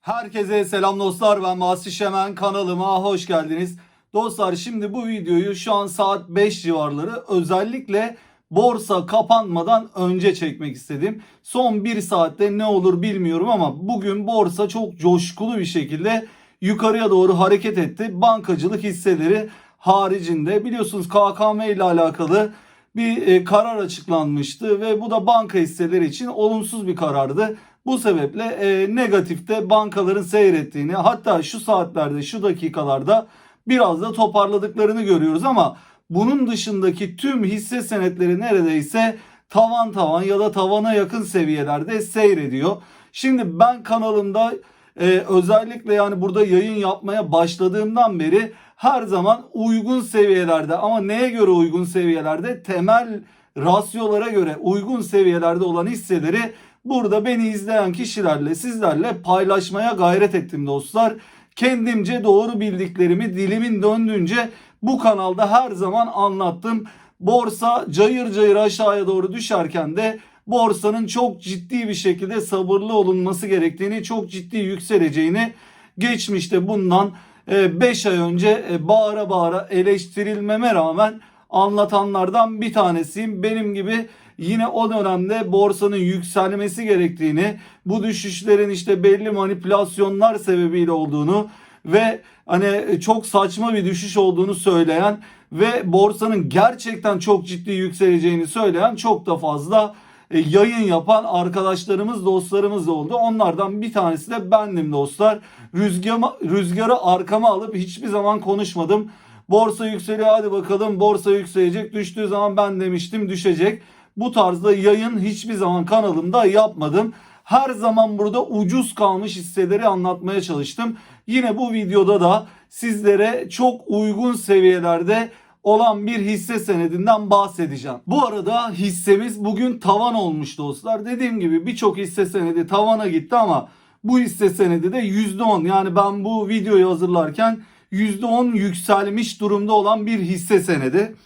Herkese selam dostlar ben Masih Şemen kanalıma hoş geldiniz. Dostlar şimdi bu videoyu şu an saat 5 civarları özellikle borsa kapanmadan önce çekmek istedim. Son 1 saatte ne olur bilmiyorum ama bugün borsa çok coşkulu bir şekilde yukarıya doğru hareket etti. Bankacılık hisseleri haricinde biliyorsunuz KKM ile alakalı bir e, karar açıklanmıştı ve bu da banka hisseleri için olumsuz bir karardı. Bu sebeple e, negatifte bankaların seyrettiğini hatta şu saatlerde şu dakikalarda biraz da toparladıklarını görüyoruz ama bunun dışındaki tüm hisse senetleri neredeyse tavan tavan ya da tavana yakın seviyelerde seyrediyor. Şimdi ben kanalımda e, özellikle yani burada yayın yapmaya başladığımdan beri her zaman uygun seviyelerde ama neye göre uygun seviyelerde temel rasyolara göre uygun seviyelerde olan hisseleri burada beni izleyen kişilerle sizlerle paylaşmaya gayret ettim dostlar. Kendimce doğru bildiklerimi dilimin döndüğünce bu kanalda her zaman anlattım. Borsa cayır cayır aşağıya doğru düşerken de borsanın çok ciddi bir şekilde sabırlı olunması gerektiğini, çok ciddi yükseleceğini geçmişte bundan 5 ay önce e, bağıra bağıra eleştirilmeme rağmen anlatanlardan bir tanesiyim. Benim gibi yine o dönemde borsanın yükselmesi gerektiğini, bu düşüşlerin işte belli manipülasyonlar sebebiyle olduğunu ve hani çok saçma bir düşüş olduğunu söyleyen ve borsanın gerçekten çok ciddi yükseleceğini söyleyen çok da fazla e, yayın yapan arkadaşlarımız, dostlarımız oldu. Onlardan bir tanesi de bendim dostlar. Rüzgara, rüzgarı arkama alıp hiçbir zaman konuşmadım. Borsa yükseliyor hadi bakalım borsa yükselecek. Düştüğü zaman ben demiştim düşecek. Bu tarzda yayın hiçbir zaman kanalımda yapmadım. Her zaman burada ucuz kalmış hisseleri anlatmaya çalıştım. Yine bu videoda da sizlere çok uygun seviyelerde olan bir hisse senedinden bahsedeceğim. Bu arada hissemiz bugün tavan olmuş dostlar. Dediğim gibi birçok hisse senedi tavana gitti ama bu hisse senedi de %10 yani ben bu videoyu hazırlarken %10 yükselmiş durumda olan bir hisse senedi.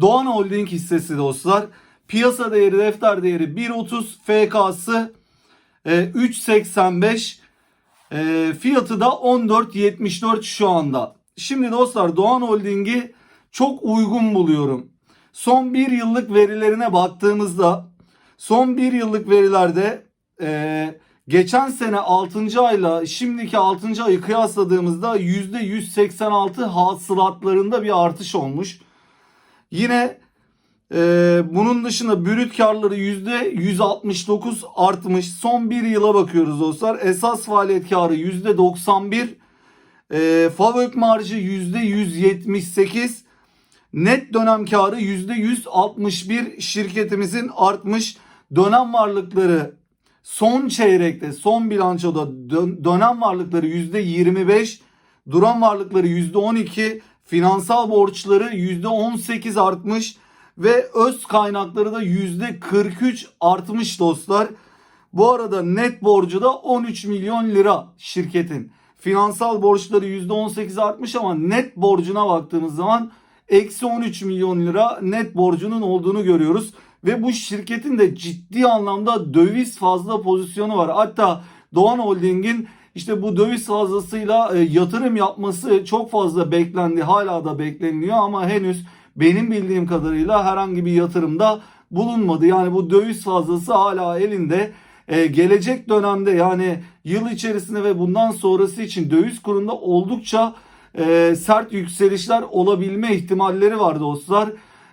Doğan Holding hissesi dostlar. Piyasa değeri, defter değeri 1.30, FK'sı e, 3.85, e, fiyatı da 14.74 şu anda. Şimdi dostlar Doğan Holding'i çok uygun buluyorum. Son bir yıllık verilerine baktığımızda son bir yıllık verilerde e, geçen sene 6. ayla şimdiki 6. ayı kıyasladığımızda %186 hasılatlarında bir artış olmuş. Yine ee, bunun dışında brüt karları %169 artmış. Son bir yıla bakıyoruz dostlar. Esas faaliyet karı %91. E, FAVÖK marjı %178. Net dönem karı %161 şirketimizin artmış. Dönem varlıkları son çeyrekte son bilançoda dön- dönem varlıkları %25. Duran varlıkları %12. Finansal borçları %18 artmış ve öz kaynakları da %43 artmış dostlar. Bu arada net borcu da 13 milyon lira şirketin. Finansal borçları %18 artmış ama net borcuna baktığımız zaman eksi 13 milyon lira net borcunun olduğunu görüyoruz. Ve bu şirketin de ciddi anlamda döviz fazla pozisyonu var. Hatta Doğan Holding'in işte bu döviz fazlasıyla e, yatırım yapması çok fazla beklendi. Hala da bekleniliyor ama henüz benim bildiğim kadarıyla herhangi bir yatırımda bulunmadı. Yani bu döviz fazlası hala elinde. Ee, gelecek dönemde yani yıl içerisinde ve bundan sonrası için döviz kurunda oldukça e, sert yükselişler olabilme ihtimalleri var dostlar.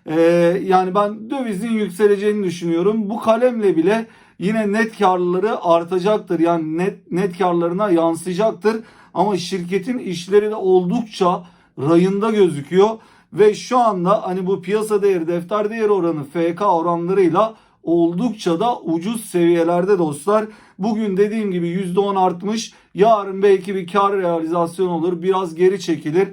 Ee, yani ben dövizin yükseleceğini düşünüyorum. Bu kalemle bile yine net karları artacaktır. Yani net net karlarına yansıyacaktır. Ama şirketin işleri de oldukça rayında gözüküyor. Ve şu anda hani bu piyasa değeri, defter değeri oranı FK oranlarıyla oldukça da ucuz seviyelerde dostlar. Bugün dediğim gibi %10 artmış. Yarın belki bir kar realizasyonu olur. Biraz geri çekilir.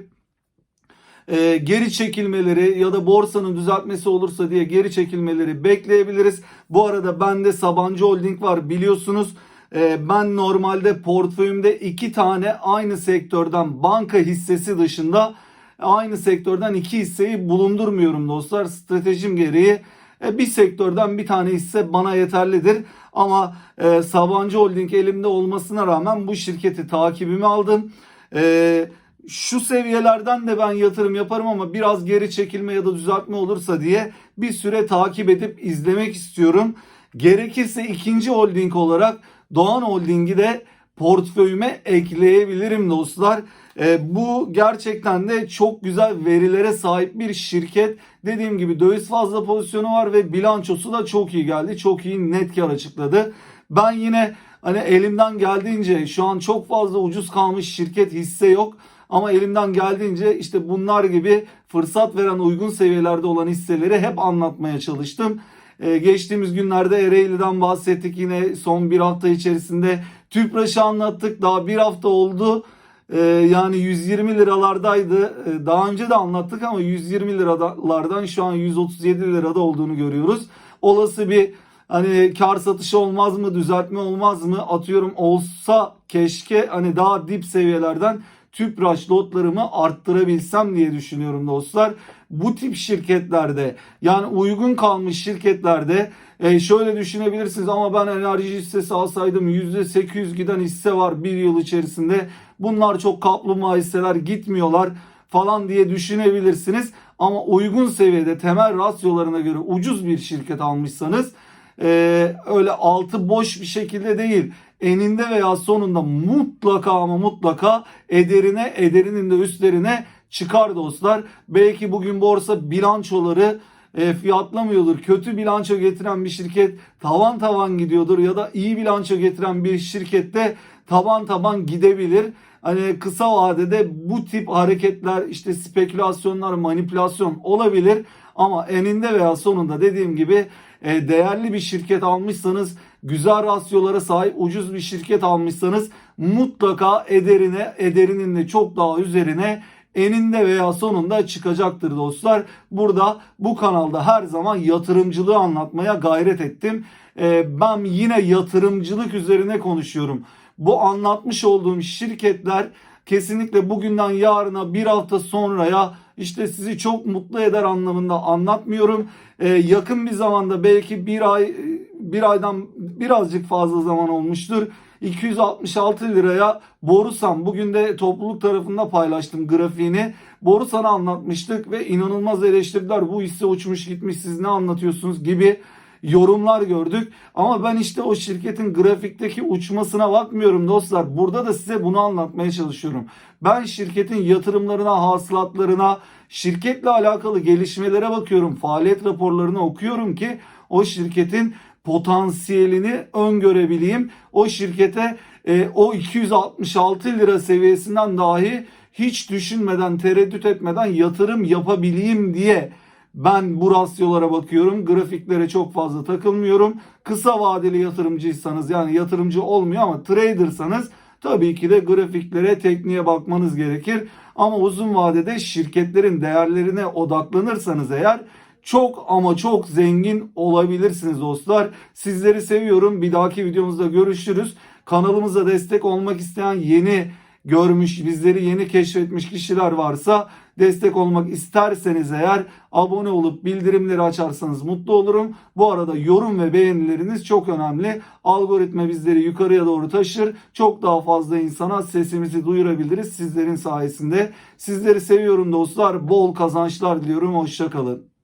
Ee, geri çekilmeleri ya da borsanın düzeltmesi olursa diye geri çekilmeleri bekleyebiliriz. Bu arada bende Sabancı Holding var biliyorsunuz. Ee, ben normalde portföyümde iki tane aynı sektörden banka hissesi dışında aynı sektörden iki hisseyi bulundurmuyorum dostlar. Stratejim gereği E, bir sektörden bir tane hisse bana yeterlidir. Ama e, Sabancı Holding elimde olmasına rağmen bu şirketi takibime aldım. E, şu seviyelerden de ben yatırım yaparım ama biraz geri çekilme ya da düzeltme olursa diye bir süre takip edip izlemek istiyorum. Gerekirse ikinci holding olarak Doğan Holding'i de portföyüme ekleyebilirim dostlar. E, bu gerçekten de çok güzel verilere sahip bir şirket. Dediğim gibi döviz fazla pozisyonu var ve bilançosu da çok iyi geldi. Çok iyi net kar açıkladı. Ben yine hani elimden geldiğince şu an çok fazla ucuz kalmış şirket hisse yok. Ama elimden geldiğince işte bunlar gibi fırsat veren uygun seviyelerde olan hisseleri hep anlatmaya çalıştım. Ee, geçtiğimiz günlerde Ereğli'den bahsettik yine son bir hafta içerisinde. Tüpraş'ı anlattık daha bir hafta oldu. Ee, yani 120 liralardaydı. Ee, daha önce de anlattık ama 120 liralardan şu an 137 lirada olduğunu görüyoruz. Olası bir hani kar satışı olmaz mı düzeltme olmaz mı atıyorum olsa keşke hani daha dip seviyelerden Tüpraş lotlarımı arttırabilsem diye düşünüyorum dostlar. Bu tip şirketlerde yani uygun kalmış şirketlerde e, şöyle düşünebilirsiniz ama ben enerji hissesi alsaydım %800 giden hisse var bir yıl içerisinde. Bunlar çok kaplumbağa hisseler gitmiyorlar falan diye düşünebilirsiniz. Ama uygun seviyede temel rasyolarına göre ucuz bir şirket almışsanız e, öyle altı boş bir şekilde değil eninde veya sonunda mutlaka ama mutlaka ederine ederinin de üstlerine çıkar dostlar. Belki bugün borsa bilançoları e, fiyatlamıyordur. Kötü bilanço getiren bir şirket tavan tavan gidiyordur ya da iyi bilanço getiren bir şirkette taban taban gidebilir. Hani kısa vadede bu tip hareketler işte spekülasyonlar manipülasyon olabilir ama eninde veya sonunda dediğim gibi değerli bir şirket almışsanız güzel rasyolara sahip ucuz bir şirket almışsanız mutlaka ederine ederinin de çok daha üzerine eninde veya sonunda çıkacaktır dostlar. Burada bu kanalda her zaman yatırımcılığı anlatmaya gayret ettim. Ee, ben yine yatırımcılık üzerine konuşuyorum. Bu anlatmış olduğum şirketler kesinlikle bugünden yarına bir hafta sonraya işte sizi çok mutlu eder anlamında anlatmıyorum. Ee, yakın bir zamanda belki bir ay bir aydan birazcık fazla zaman olmuştur. 266 liraya Borusan bugün de topluluk tarafında paylaştım grafiğini. Borusan'ı anlatmıştık ve inanılmaz eleştirdiler. Bu hisse uçmuş gitmiş siz ne anlatıyorsunuz gibi yorumlar gördük. Ama ben işte o şirketin grafikteki uçmasına bakmıyorum dostlar. Burada da size bunu anlatmaya çalışıyorum. Ben şirketin yatırımlarına, hasılatlarına, şirketle alakalı gelişmelere bakıyorum. Faaliyet raporlarını okuyorum ki o şirketin potansiyelini öngörebileyim. O şirkete e, o 266 lira seviyesinden dahi hiç düşünmeden, tereddüt etmeden yatırım yapabileyim diye ben bu rasyolara bakıyorum. Grafiklere çok fazla takılmıyorum. Kısa vadeli yatırımcıysanız yani yatırımcı olmuyor ama tradersanız tabii ki de grafiklere, tekniğe bakmanız gerekir. Ama uzun vadede şirketlerin değerlerine odaklanırsanız eğer çok ama çok zengin olabilirsiniz dostlar. Sizleri seviyorum. Bir dahaki videomuzda görüşürüz. Kanalımıza destek olmak isteyen yeni görmüş, bizleri yeni keşfetmiş kişiler varsa destek olmak isterseniz eğer abone olup bildirimleri açarsanız mutlu olurum. Bu arada yorum ve beğenileriniz çok önemli. Algoritma bizleri yukarıya doğru taşır. Çok daha fazla insana sesimizi duyurabiliriz sizlerin sayesinde. Sizleri seviyorum dostlar. Bol kazançlar diliyorum. Hoşçakalın.